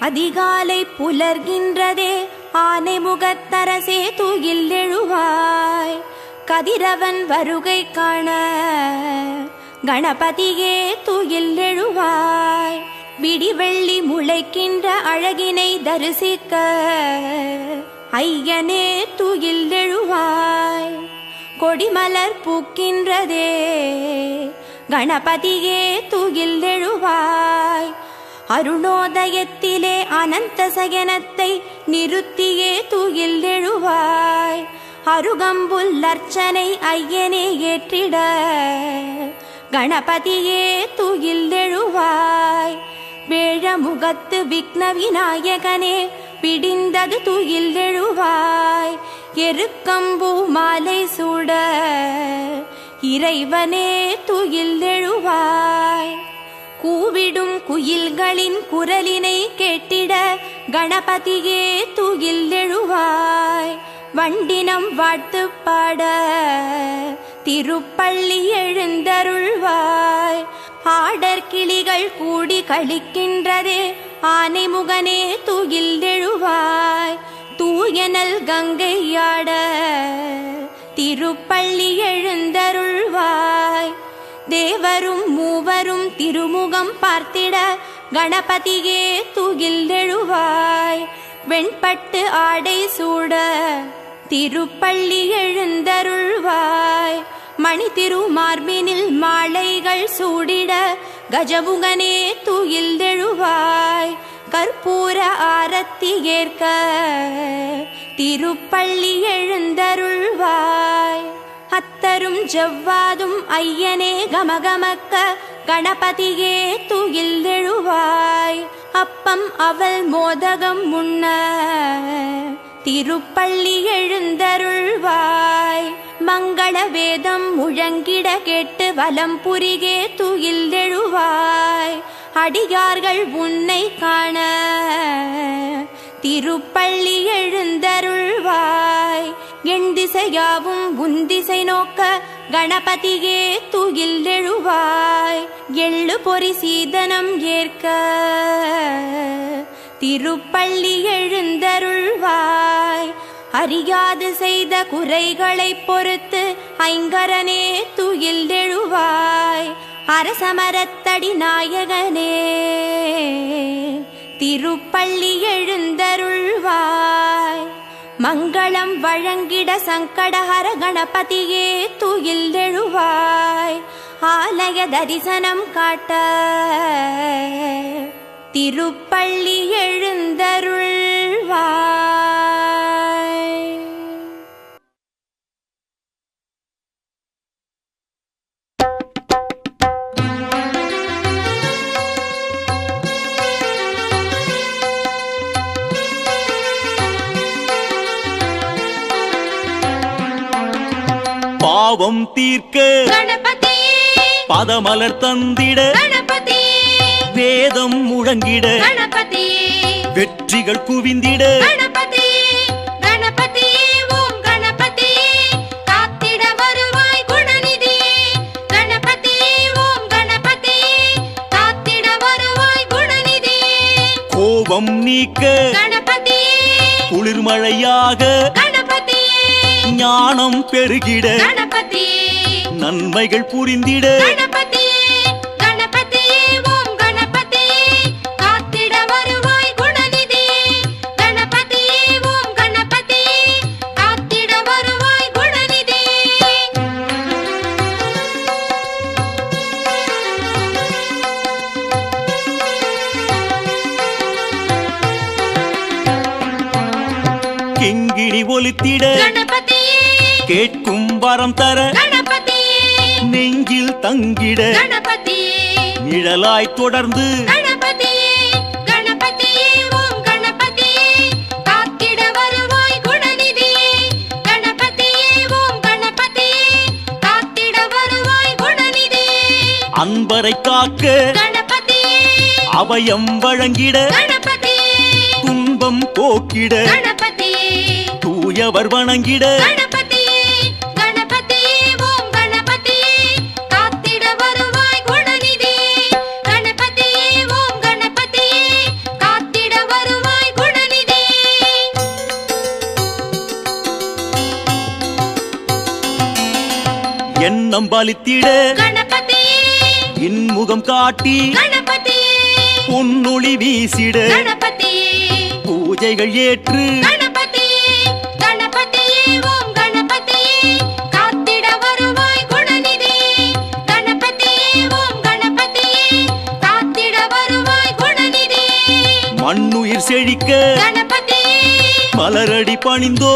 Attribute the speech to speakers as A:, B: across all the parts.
A: அதிகாலை புலர்கின்றதே ஆனை முகத்தரசே தூயில் எழுவாய். கதிரவன் வருகை காண கணபதியே தூயில் எழுவாய். விடிவெள்ளி முளைக்கின்ற அழகினை தரிசிக்க ஐயனே தூயில் எழுவாய். கொடிமலர் பூக்கின்றதே கணபதியே தூயில் எழுவாய் அருணோதயத்திலே அனந்த சயனத்தை நிறுத்தியே தூயில் எழுவாய் அருகம்புல் அர்ச்சனை ஐயனே ஏற்றிட. கணபதியே தூயில் எழுவாய் வேழமுகத்து விக்ன விநாயகனே பிடிந்தது துயில் எழுவாய் எருக்கம்பூ மாலை சூட. இறைவனே துயில் எழுவாய். கூவிடும் குயில்களின் குரலினை கேட்டிட கணபதியே துயில் எழுவாய். வண்டினம் வாழ்த்து பாட திருப்பள்ளி எழுந்தருள்வாய். ஆடர் கிளிகள் கூடி கழிக்கின்றதே ஆனைமுகனே துயில் எழுவாய். தூயனல் கங்கையாட திருப்பள்ளி எழுந்தருள்வாய். தேவரும் மூவரும் திருமுகம் பார்த்திட கணபதியே துகில் வெண்பட்டு ஆடை சூட திருப்பள்ளி எழுந்தருள்வாய். மணி திருமார்பினில் மாலைகள் சூடிட கஜமுகனே துயில் எழுவாய் கற்பூர ஆரத்தி ஏற்க திருப்பள்ளி எழுந்தருள்வாய். அத்தரும் ஜவ்வாதும் ஐயனே கமகமக்க கணபதியே துயில் எழுவாய். அப்பம் அவள் மோதகம் முன்ன திருப்பள்ளி எழுந்தருள்வாய். மங்கள வேதம் முழங்கிட கேட்டு வலம் புரிகே துயில் எழுவாய். அடியார்கள் உன்னை காண திருப்பள்ளி எழுந்தருள்வாய். என் திசையாவும் உன் திசை நோக்க கணபதியே துயில் எழுவாய். எள்ளு பொறி சீதனம் ஏற்க திருப்பள்ளி எழுந்தருள்வாய். அறியாது செய்த குறைகளை பொறுத்து ஐங்கரனே துயில் எழுவாய். அரசமரத்தடி நாயகனே திருப்பள்ளி எழுந்தருள்வாய். மங்களம் வழங்கிட சங்கடஹர கணபதியே துயில் எழுவாய் ஆலய தரிசனம் காட்ட திருப்பள்ளி எழுந்தருள்வாய்.
B: பாவம் தீர்க்க பதமலர் தந்திட வேதம் முழங்கிட வெற்றிகள் குவிந்திட கோபம் நீக்க குளிர்மழையாக ஞானம் பெருகிட நன்மைகள் புரிந்திட. கிங்கிணி ஒலித்திட. கேட்கும் வரம் தர. நெஞ்சில் தங்கிட
A: கணபதியே
B: நிழலாய் தொடர்ந்து அன்பரை காக்க அபயம் வழங்கிட துன்பம் போக்கிட தூயவர் வணங்கிட
A: எண்ணம் பலித்திட
B: கணபதியே.
A: இன்முகம் காட்டி பொன்னொளி வீசிட. பூஜைகள் ஏற்று மண்ணுயிர் செழிக்க. மலரடி பணிந்தோ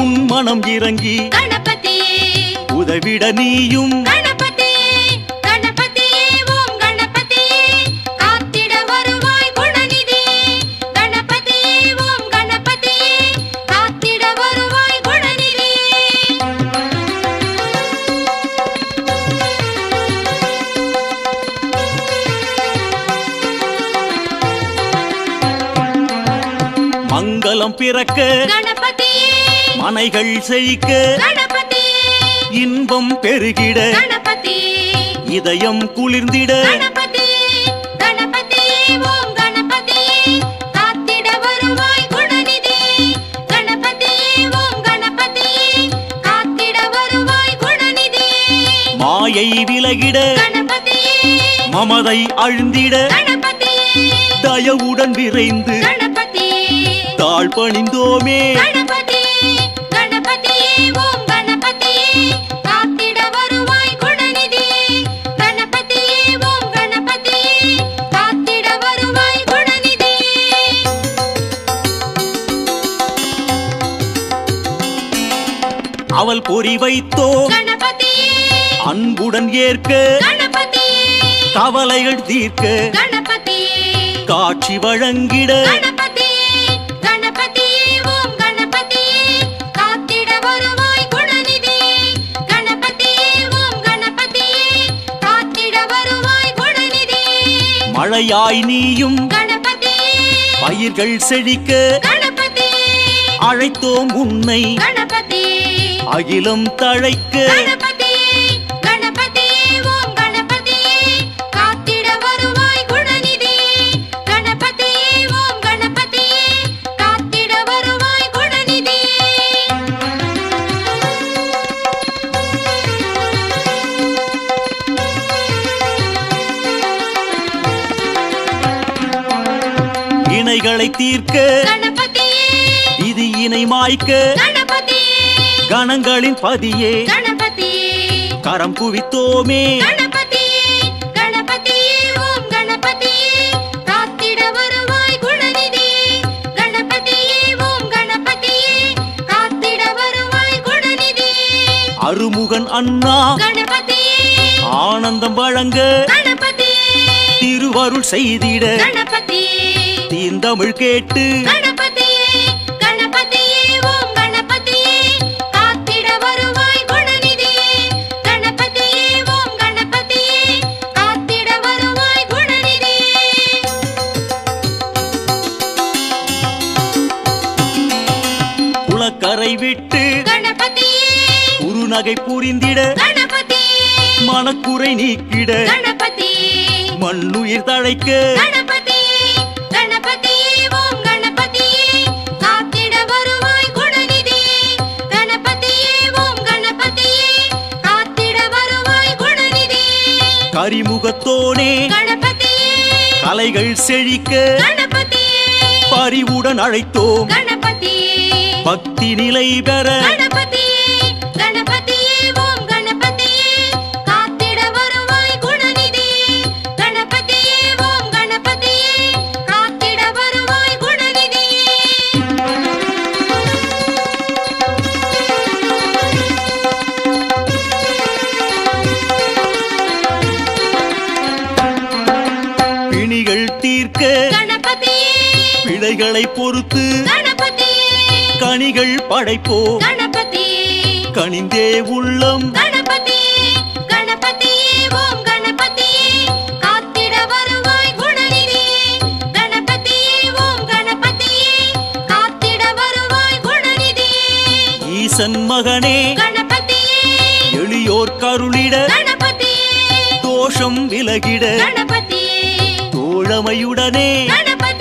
A: உன் மனம் இறங்கி. உதவிட நீயும். மங்களம் பிறக்க மனைகள் செழிக்க இன்பம் பெருகிட இதயம் குளிர்ந்திட மாயை விலகிட மமதை அழுந்திட தயவுடன் விரைந்து தாழ் பணிந்தோமே பொறி வைத்தோ
B: கணபதியே.
A: அன்புடன் ஏற்க கவலைகள் தீர்க்க காட்சி வழங்கிட மழையாய் நீயும் பயிர்கள் செழிக்க அழைத்தோம் உன்னை அகிலம் தழைக்க இணைகளை தீர்க்க விதி இணை மாய்க்க கணங்களின் பதியே. கரம் குவித்தோமே. அருமுகன் அண்ணா. ஆனந்தம் வழங்க. திருவருள் செய்திட. தீந்தமிழ் கேட்டு. விட்டு குறுநகை புரிந்திட மனக்குறை நீக்கிட மண்ணுயிர் தழைக்க கரிமுகத்தோனே கலைகள் செழிக்க பரிவுடன் அழைத்தோம்.
B: கணபதியே
A: பக்தி நிலை பெற. பிழைகளை பொறுத்து கனிகள் படைப்போ.
B: கணபதியே
A: கனிந்தே உள்ளம்.
B: கணபதியே கணபதியே ஓம் கணபதியே காத்திட வருவாய் குணநிதியே கணபதியே ஓம் கணபதியே காத்திட வருவாய் குணநிதியே
A: ஈசன் மகனே.
B: கணபதியே
A: எளியோர் கருளிட.
B: கணபதியே
A: தோஷம் விலகிட.
B: கணபதியே
A: தோழமையுடனே.
B: கணபதியே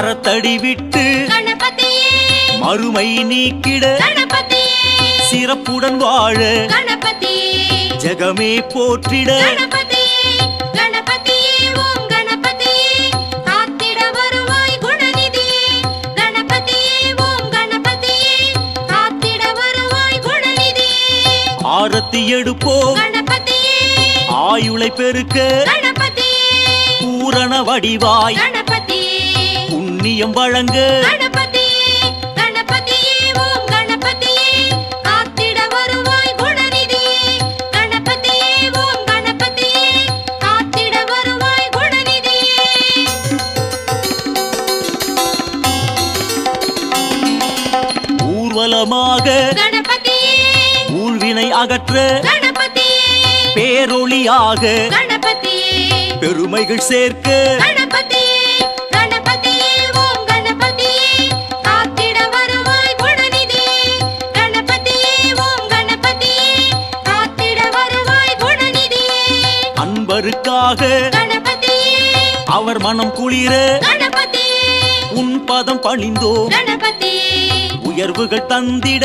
B: அறத்தடி விட்டு மறுமை நீக்கிட சிறப்புடன் வாழ ஜகமே போற்றிட ஆரத்தி எடுப்போம். ஆயுளை பெருக்க பூரண வடிவாய் ஐயம் வழங்கு. ஊர்வலமாக ஊழ்வினை அகற்று. பேரொளியாக பெருமைகள் சேர்க்க.
C: குளிராக
B: அவர் மனம் குளிர. உன் பதம் பணிந்தோ உயர்வுகள் தந்திட.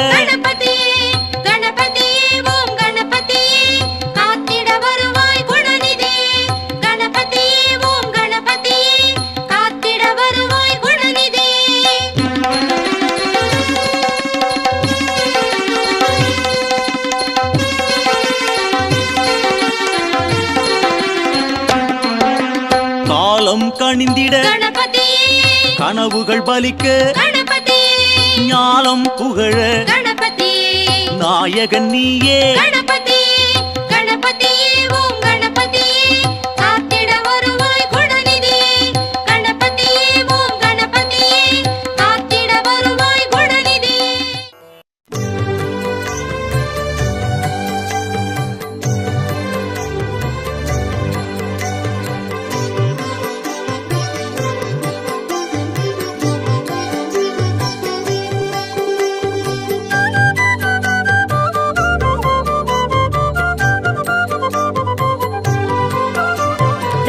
B: கனவுகள் பலிக்க ஞானம் புகழ நாயகன் நீயே.
C: கணபதி! கணபதியே ஓம்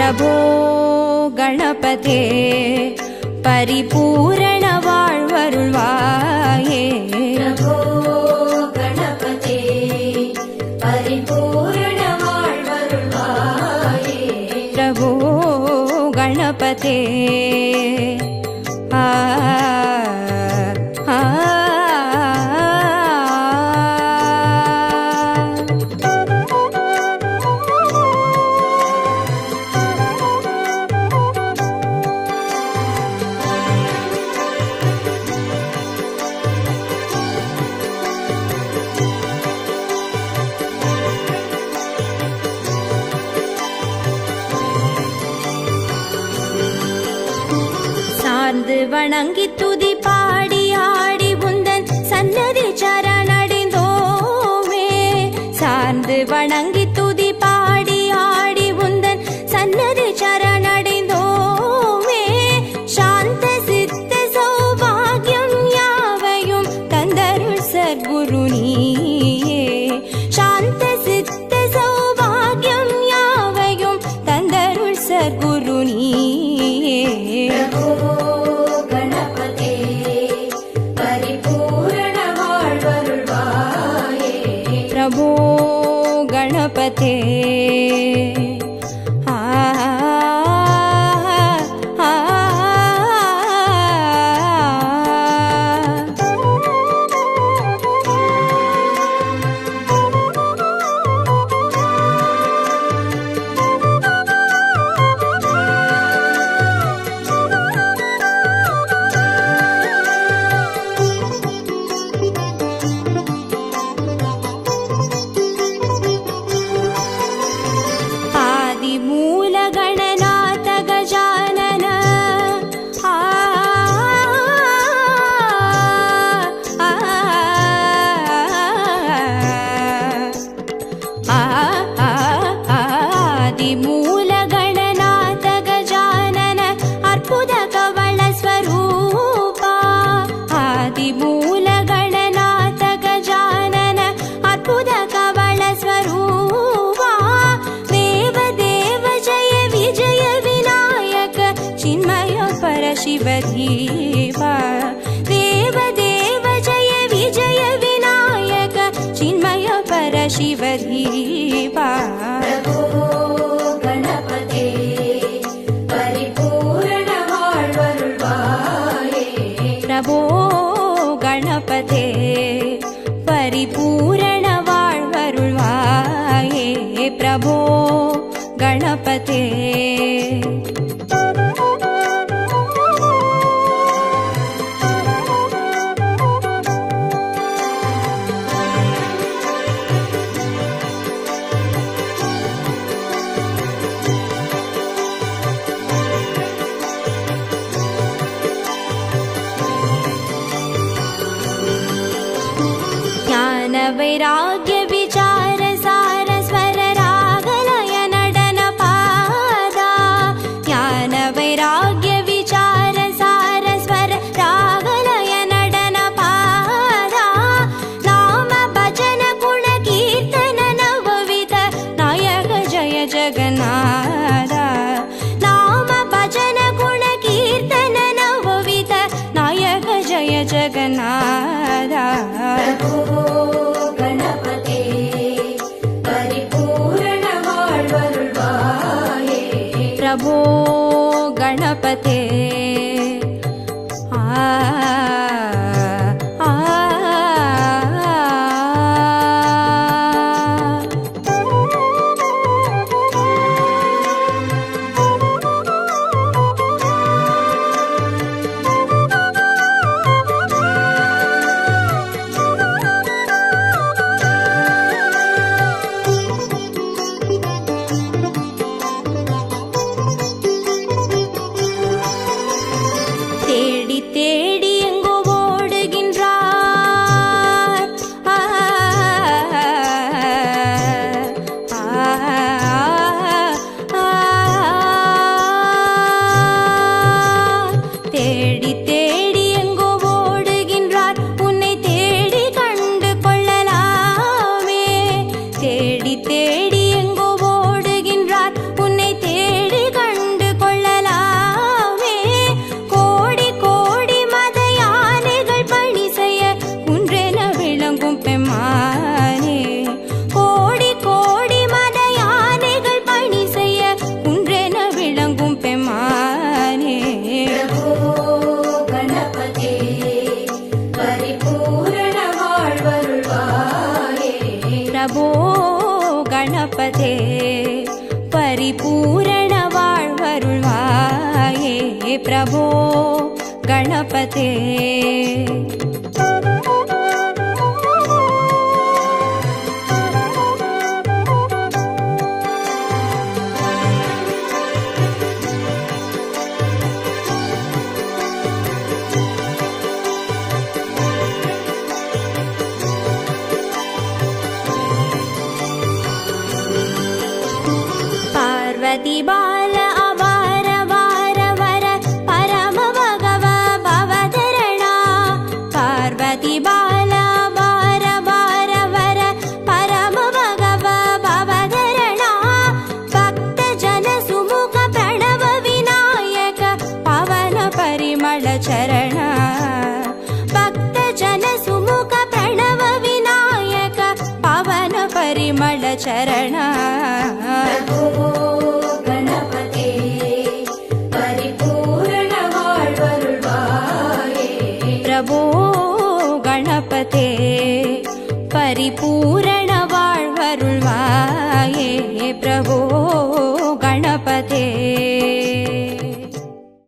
A: प्रभो गणपते
D: परिपूरणवाळ्वरुळ्वाये
A: प्रभो வணங்கி து शिवधिवा देवदेव जय विजय विनायक चिन्मय परशिवधिवा
D: गणपते
A: प्रभो गणपते परिपूर्णवारुवा प्रभो गणपते। தேடி தேடி
D: गणपते।
A: ಶರಣ